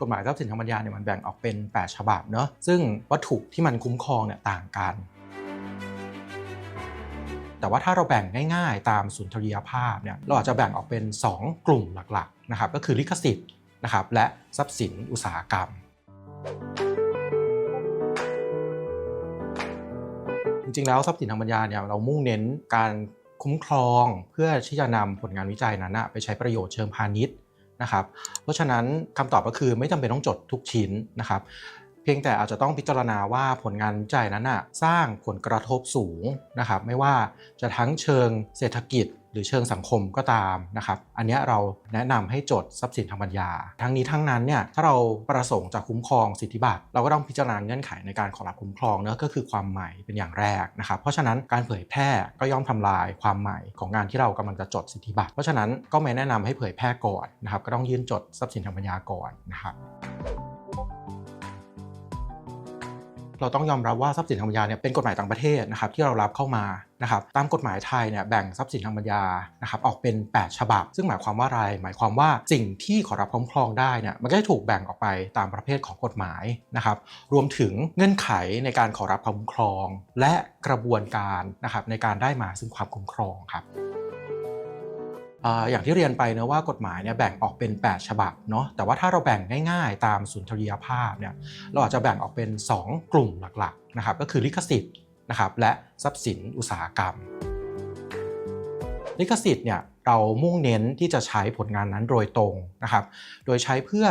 กฎหมายทรัพย์สินทางปัญญาเนี่ยมันแบ่งออกเป็น 8 ฉบับเนาะซึ่งวัตถุที่มันคุ้มครองเนี่ยต่างกัน แต่ว่าถ้าเราแบ่งง่ายๆ ตามสุนทรียภาพเนี่ยเราอาจจะแบ่งออกเป็น 2 กลุ่มหลักๆนะครับก็คือลิขสิทธิ์นะครับและทรัพย์สินอุตสาหกรรม จริงๆแล้วทรัพย์สินทางปัญญาเนี่ยเรามุ่งเน้นการคุ้มครองเพื่อที่จะนำผลงานวิจัยนั้นไปใช้ประโยชน์เชิงพาณิชย์ นะครับ เพราะฉะนั้นคำตอบก็คือไม่จำเป็นต้องจดทุกชิ้นนะครับ เพียงแต่อาจจะต้องพิจารณาว่าผลงานวิจัยนั้นนะสร้างผลกระทบสูงนะครับ ไม่ว่าจะทั้งเชิงเศรษฐกิจ หรือเชิงสังคมก็ตามนะครับ อันนี้เราแนะนำให้จดทรัพย์สินทางปัญญา ทั้งนี้ทั้งนั้นเนี่ยถ้าเราประสงค์จะคุ้มครองสิทธิบัตรเราก็ต้องพิจารณาเงื่อนไขในการขอรับคุ้มครองเนะก็คือความใหม่เป็นอย่างแรกนะครับ เพราะฉะนั้นการเผยแพร่ก็ย่อมทำลายความใหม่ของงานที่เรากำลังจะจดสิทธิบัตรเพราะฉะนั้นก็ไม่แนะนำให้เผยแพร่ก่อนนะครับก็ต้องยื่นจดทรัพย์สินทางปัญญาก่อนนะครับ เราต้องยอมรับว่าทรัพย์สินทางปัญญาเนี่ยเป็นกฎหมายต่างประเทศนะครับที่เรารับเข้ามานะครับตามกฎหมายไทยเนี่ยแบ่งทรัพย์สินทางปัญญานะครับออกเป็น 8 ฉบับ ซึ่งหมายความว่าอะไร หมายความว่าสิ่งที่ขอรับคุ้มครองได้เนี่ยมันก็จะถูกแบ่งออกไปตามประเภทของกฎหมายนะครับรวมถึงเงื่อนไขในการขอรับคุ้มครอง และกระบวนการนะครับในการได้มาซึ่งความคุ้มครองครับ อย่างที่เรียนไปนะว่ากฎหมายเนี่ยแบ่งออกเป็น 8 ฉบับเนาะแต่ว่าถ้าเราแบ่งง่ายๆ ตามสุนทรียภาพเนี่ยเราอาจจะแบ่งออกเป็น 2 กลุ่มหลักๆนะครับก็คือลิขสิทธิ์นะครับและทรัพย์สินอุตสาหกรรม ลิขสิทธิ์เนี่ยเรามุ่งเน้นที่จะใช้ผลงานนั้นโดยตรงนะครับโดยใช้เพื่อ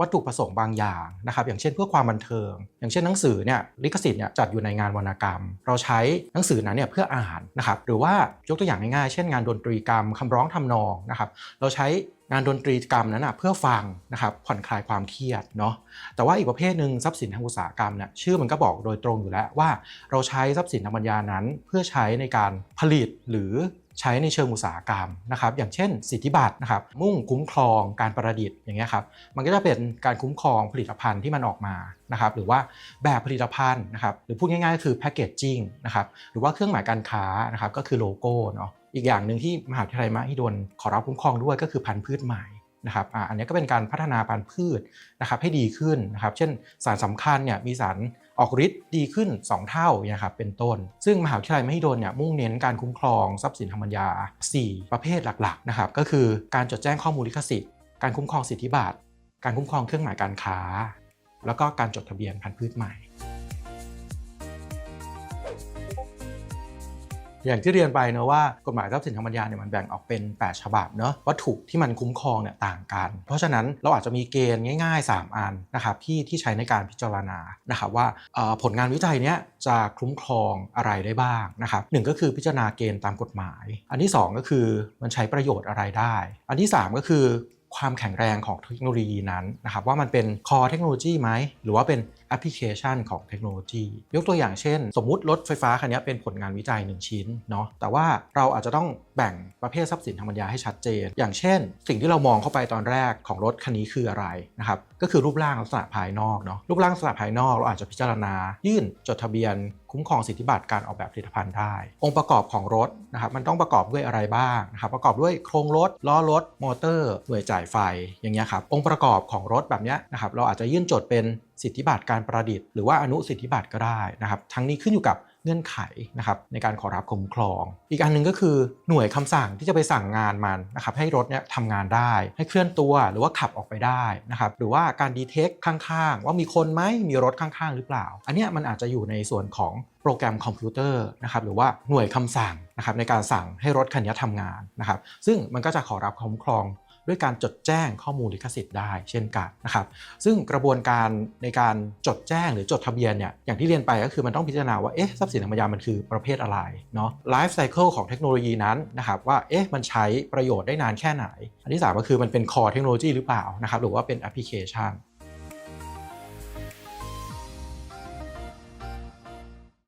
วัตถุประสงค์บางอย่างนะครับอย่างเช่นเพื่อความบันเทิง อย่างเช่นหนังสือเนี่ยลิขสิทธิ์เนี่ยจัดอยู่ในงานวรรณกรรม เราใช้หนังสือนั้นเนี่ยเพื่ออ่านนะครับหรือว่ายกตัวอย่างง่ายๆเช่นงานดนตรีกรรมคำร้องทำนองนะครับเราใช้งานดนตรีกรรมนั้นนะเพื่อฟังนะครับผ่อนคลายความเครียดเนาะแต่ว่าอีกประเภทหนึ่งทรัพย์สินทางอุตสาหกรรมเนี่ยชื่อมันก็บอกโดยตรงอยู่แล้วว่า เราใช้ทรัพย์สินทางปัญญานั้น เพื่อใช้ในการผลิตหรือ ใช้ในเชิงอุตสาหกรรมนะครับอย่างเช่น สิทธิบัตรนะครับมุ่งคุ้มครองการประดิษฐ์อย่างเงี้ยครับมันก็จะเป็นการคุ้มครองผลิตภัณฑ์ที่มันออกมานะครับหรือว่าแบบผลิตภัณฑ์นะครับหรือพูดง่ายๆก็คือแพคเกจจิ้งนะครับหรือว่าเครื่องหมายการค้านะครับก็คือโลโก้เนาะอีกอย่างหนึ่งที่มหาวิทยาลัยมหิดลขอรับคุ้มครองด้วยก็คือพันธุ์พืชใหม่ นะครับออันนี้ก็เป็นการพัฒนาพันธุ์พืชนะครับให้ดีขึ้นนะครับ เช่นสารสำคัญเนี่ยมีสารออกฤทธิ์ดีขึ้น 2 เท่านะครับเป็นต้น ซึ่งมหาวิทยาลัยมหิดลเนี่ยมุ่งเน้นการคุ้มครองทรัพย์สินทางปัญญา 4 ประเภทหลักๆนะครับก็คือการจดแจ้งข้อมูลลิขสิทธิ์ การคุ้มครองสิทธิบัตรการคุ้มครองเครื่องหมายการค้า แล้วก็การจดทะเบียนพันธุ์พืชใหม่ อย่างที่เรียนไปเนะว่ากฎหมายทรัพย์สินทางปัญญาเนี่ยมันแบ่งออกเป็น 8 ฉบับเนาะวัตถุที่มันคุ้มครองเนี่ยต่างกัน เพราะฉะนั้นเราอาจจะมีเกณฑ์ง่าย ๆ 3 อันนะครับที่ที่ใช้ในการพิจารณานะครับว่าผลงานวิจัยเนี้ยจะคุ้มครองอะไรได้บ้างนะครับหนึ่งก็คือพิจารณาเกณฑ์ตามกฎหมาย อันที่ 2 ก็คือมันใช้ประโยชน์อะไรได้ อันที่ 3 ก็คือความแข็งแรงของเทคโนโลยีนั้นนะครับว่ามันเป็น core เทคโนโลยีไหมหรือว่าเป็น แอปพลิเคชันของเทคโนโลยี ยกตัวอย่างเช่น สมมุติรถไฟฟ้าคันนี้เป็นผลงานวิจัย 1 ชิ้นเนาะแต่ว่าเราอาจจะต้องแบ่งประเภททรัพย์สินทางปัญญาให้ชัดเจน อย่างเช่น สิ่งที่เรามองเข้าไปตอนแรกของรถคันนี้คืออะไรนะครับก็คือรูปร่างลักษณะภายนอกเนาะรูปร่างลักษณะภายนอกเราอาจจะพิจารณา ยื่นจดทะเบียน คุ้มครองสิทธิบัตรการออกแบบผลิตภัณฑ์ได้ องค์ประกอบของรถนะครับมันต้องประกอบด้วยอะไรบ้างนะครับประกอบด้วยโครงรถล้อรถมอเตอร์หน่วยจ่ายไฟอย่างเงี้ยครับองค์ประกอบของรถแบบเนี้ยนะครับเราอาจจะยื่นจดเป็น สิทธิบัตรการประดิษฐ์หรือว่าอนุสิทธิบัตรก็ได้นะครับทั้งนี้ขึ้นอยู่กับเงื่อนไขนะครับในการขอรับคุ้มครอง อีกอันหนึ่งก็คือหน่วยคำสั่งที่จะไปสั่งงานมันนะครับให้รถเนี่ยทำงานได้ ให้เคลื่อนตัวหรือว่าขับออกไปได้นะครับหรือว่าการดีเทคข้างๆ ว่ามีคนไหมมีรถข้างๆ หรือเปล่า อันนี้มันอาจจะอยู่ในส่วนของโปรแกรมคอมพิวเตอร์นะครับหรือว่าหน่วยคำสั่งนะครับในการสั่งให้รถคันนี้ทำงานนะครับซึ่งมันก็จะขอรับคุ้มครอง ด้วยการจดแจ้งข้อมูลลิขสิทธิ์ได้เช่นกันนะครับซึ่งกระบวนการในการจดแจ้งหรือจดทะเบียนเนี่ยอย่างที่เรียนไปก็คือมันต้องพิจารณาว่าเอ๊ะทรัพย์สินทางปัญญามันคือประเภทอะไรเนาะไลฟ์ไซเคิลของเทคโนโลยีนั้นนะครับว่าเอ๊ะมันใช้ประโยชน์ได้นานแค่ไหน อันที่3ก็คือมันเป็นคอเทคโนโลยีหรือเปล่านะครับหรือว่าเป็นแอปพลิเคชัน